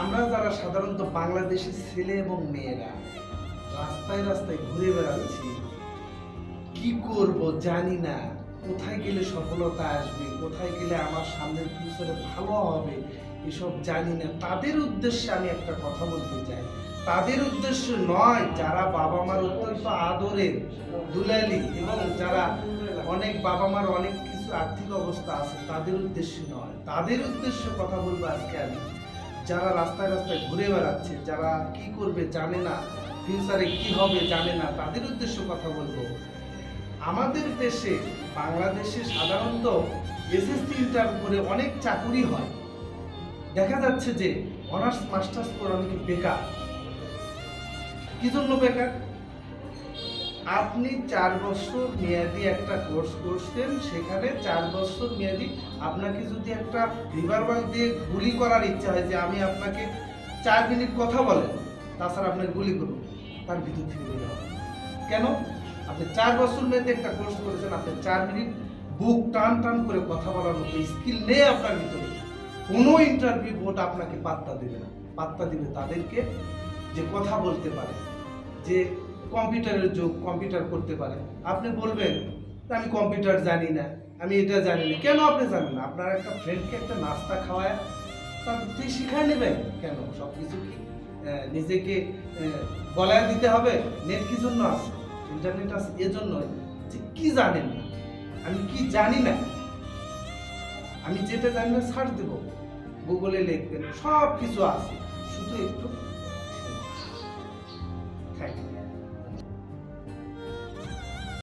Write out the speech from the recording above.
আমরা যারা সাধারণত বাংলাদেশের ছেলে এবং মেয়েরা, রাস্তায় রাস্তায় ঘুরে বেড়াচ্ছি, কি করব জানি না। কোথায় গেলে সফলতা আসবে, কোথায় গেলে আমার সামনের ফিউচারে ভালো হবে, এসব জানি না। তাদের উদ্দেশ্যে আমি একটা কথা বলতে চাই। তাদের উদ্দেশ্য নয় যারা বাবা মার অত্যন্ত আদরের দুলালি এবং যারা অনেক বাবা মার অনেক কিছু আর্থিক অবস্থা আছে, তাদের উদ্দেশ্য নয়। তাদের উদ্দেশ্যে কথা বলব আজকে আমি। যারা রাস্তায় রাস্তায় ঘুরে বেড়াচ্ছে, যারা কি করবে জানে না ফিউচারে কি হবে জানে না, তাদের উদ্দেশ্য কথা বলব। আমাদের দেশে, বাংলাদেশে সাধারণত এসএসসি ইন্টার করে অনেক চাকুরি হয়। দেখা যাচ্ছে যে অনার্স মাস্টার্স করে অনেকে বেকার। কি জন্য বেকার? আপনি চার বছর মেয়াদি একটা কোর্স করছেন, সেখানে চার বছর মেয়াদি আপনাকে যদি একটা রিভারবাল দিয়ে গুলি করার ইচ্ছা হয় যে আমি আপনাকে চার মিনিট কথা বলেন, তাছাড়া আপনাকে গুলি করব তার ভিতর থেকে বের কেন? আপনি চার বছর মেয়াদি একটা কোর্স করেছেন, আপনি চার মিনিট বুক টান টান করে কথা বলার মতো স্কিল নেই আপনার ভিতরে। কোনো ইন্টারভিউ বোর্ড আপনাকে পাত্তা দেবে না। পাত্তা দিবে তাদেরকে যে কথা বলতে পারে, যে কম্পিউটারের যুগ, কম্পিউটার করতে পারে। আপনি বলবেন আমি কম্পিউটার জানি না, আমি এটা জানি না। কেন আপনি জানেন না? আপনার একটা ফ্রেন্ডকে একটা নাস্তা খাওয়ায় তার থেকে শিখায় নেবেন কেন? সব কিছু কি নিজেকে বলায় দিতে হবে? নেট কি জন্য আছে? ইন্টারনেট আছে এজন্য। যে কি জানেন না? আমি কি জানি না? আমি যেটা জানি না ছাড় দেবো। গুগলে লিখবেন সব কিছু আছে। শুধু একটু